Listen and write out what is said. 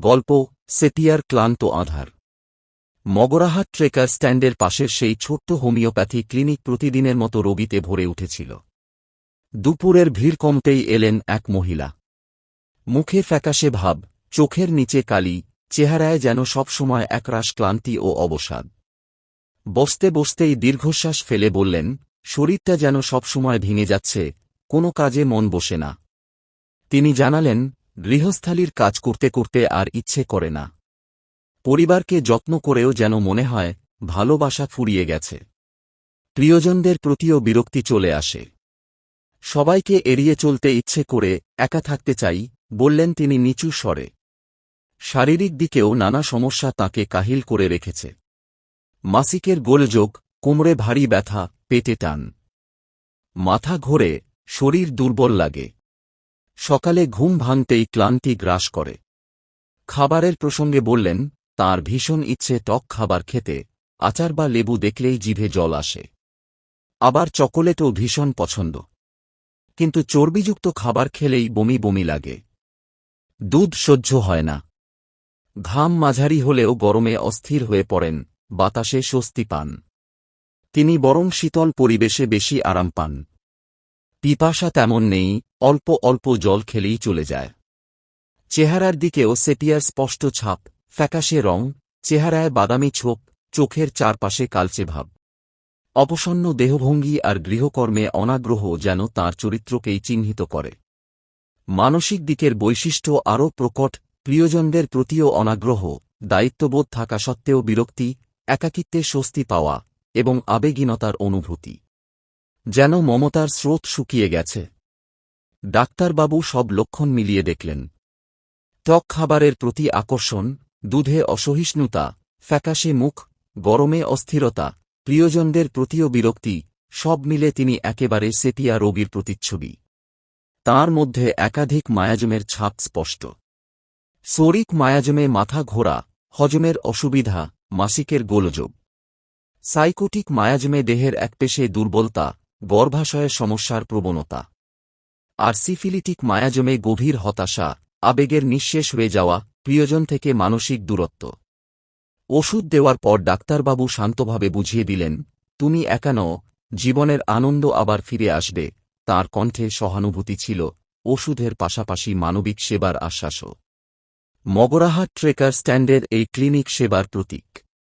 গল্প সেপিয়ার ক্লান্ত আধার। মগরাহাট ট্রেকার স্ট্যান্ডের পাশের সেই ছোট্ট হোমিওপ্যাথি ক্লিনিক প্রতিদিনের মতো রোগীতে ভরে উঠেছিল। দুপুরের ভিড় কমতেই এলেন এক মহিলা। মুখে ফ্যাকাশে ভাব, চোখের নিচে কালি, চেহারায় যেন সবসময় একরাশ ক্লান্তি ও অবসাদ। বসতে বসতেই দীর্ঘশ্বাস ফেলে বললেন, শরীরটা যেন সবসময় ভেঙে যাচ্ছে, কোনো কাজে মন বসে না। তিনি জানালেন গৃহস্থালির কাজ করতে করতে আর ইচ্ছে করে না। পরিবারকে যত্ন করেও যেন মনে হয়, ভালোবাসা ফুরিয়ে গেছে। প্রিয়জনদের প্রতিও বিরক্তি চলে আসে। সবাইকে এড়িয়ে চলতে ইচ্ছে করে একা থাকতে চাই, বললেন তিনি নিচু স্বরে। শারীরিক দিকেও নানা সমস্যা তাকে কাহিল করে রেখেছে। মাসিকের গোলযোগ, কোমরে ভারী ব্যথা, পেটে টান। মাথা ঘোরে, শরীর দুর্বল লাগে। সকালে ঘুম ভাঙতেই ক্লান্তি গ্রাস করে। খাবারের প্রসঙ্গে বললেন, তার ভীষণ ইচ্ছে টক খাবার খেতে, আচার বা লেবু দেখলেই জিভে জল আসে। আবার চকোলেটও ভীষণ পছন্দ। কিন্তু চর্বিযুক্ত খাবার খেলেই বমি বমি লাগে। দুধ সহ্য হয় না। ঘাম মাঝারি হলেও গরমে অস্থির হয়ে পড়েন, বাতাসে স্বস্তি পান। তিনি বরং শীতল পরিবেশে বেশি আরাম পান। পিপাসা তেমন নেই, অল্প অল্প জল খেলেই চলে যায়। চেহারার দিকেও সেপিয়ার স্পষ্ট ছাপ, ফ্যাকাশে রং, চেহারায় বাদামি ছোপ, চোখের চারপাশে কালচে ভাব। অপসন্ন দেহভঙ্গি আর গৃহকর্মে অনাগ্রহ যেন তার চরিত্রকেই চিহ্নিত করে। মানসিক দিকের বৈশিষ্ট্য আরও প্রকট, প্রিয়জনদের প্রতিও অনাগ্রহ, দায়িত্ববোধ থাকা সত্ত্বেও বিরক্তি, একাকিত্বে স্বস্তি পাওয়া এবং আবেগীনতার অনুভূতি। যেন মমতার স্রোত শুকিয়ে গেছে। ডাক্তারবাবু সব লক্ষণ মিলিয়ে দেখলেন। টক খাবারের প্রতি আকর্ষণ, দুধে অসহিষ্ণুতা, ফ্যাকাশে মুখ, গরমে অস্থিরতা, প্রিয়জনদের প্রতিও বিরক্তি, সব মিলে তিনি একেবারে সেপিয়া রোগীর প্রতিচ্ছবি। তার মধ্যে একাধিক মায়াজমের ছাপ স্পষ্ট। শরিক মায়াজমে মাথা ঘোরা, হজমের অসুবিধা, মাসিকের গোলযোগ। সাইকোটিক মায়াজমে দেহের একপেশে দুর্বলতা গর্ভাশয়ের সমস্যার প্রবণতা। আর সিফিলিটিক মায়াজমে গভীর হতাশা, আবেগের নিঃশেষ হয়ে যাওয়া, প্রিয়জন থেকে মানসিক দূরত্ব। ওষুধ দেওয়ার পর ডাক্তারবাবু শান্তভাবে বুঝিয়ে দিলেন, তুমি একান জীবনের আনন্দ আবার ফিরে আসবে। তার কণ্ঠে সহানুভূতি ছিল, ওষুধের পাশাপাশি মানবিক সেবার আশ্বাসও। মগরাহাট ট্রেকার স্ট্যান্ডের এই ক্লিনিক সেবার প্রতীক।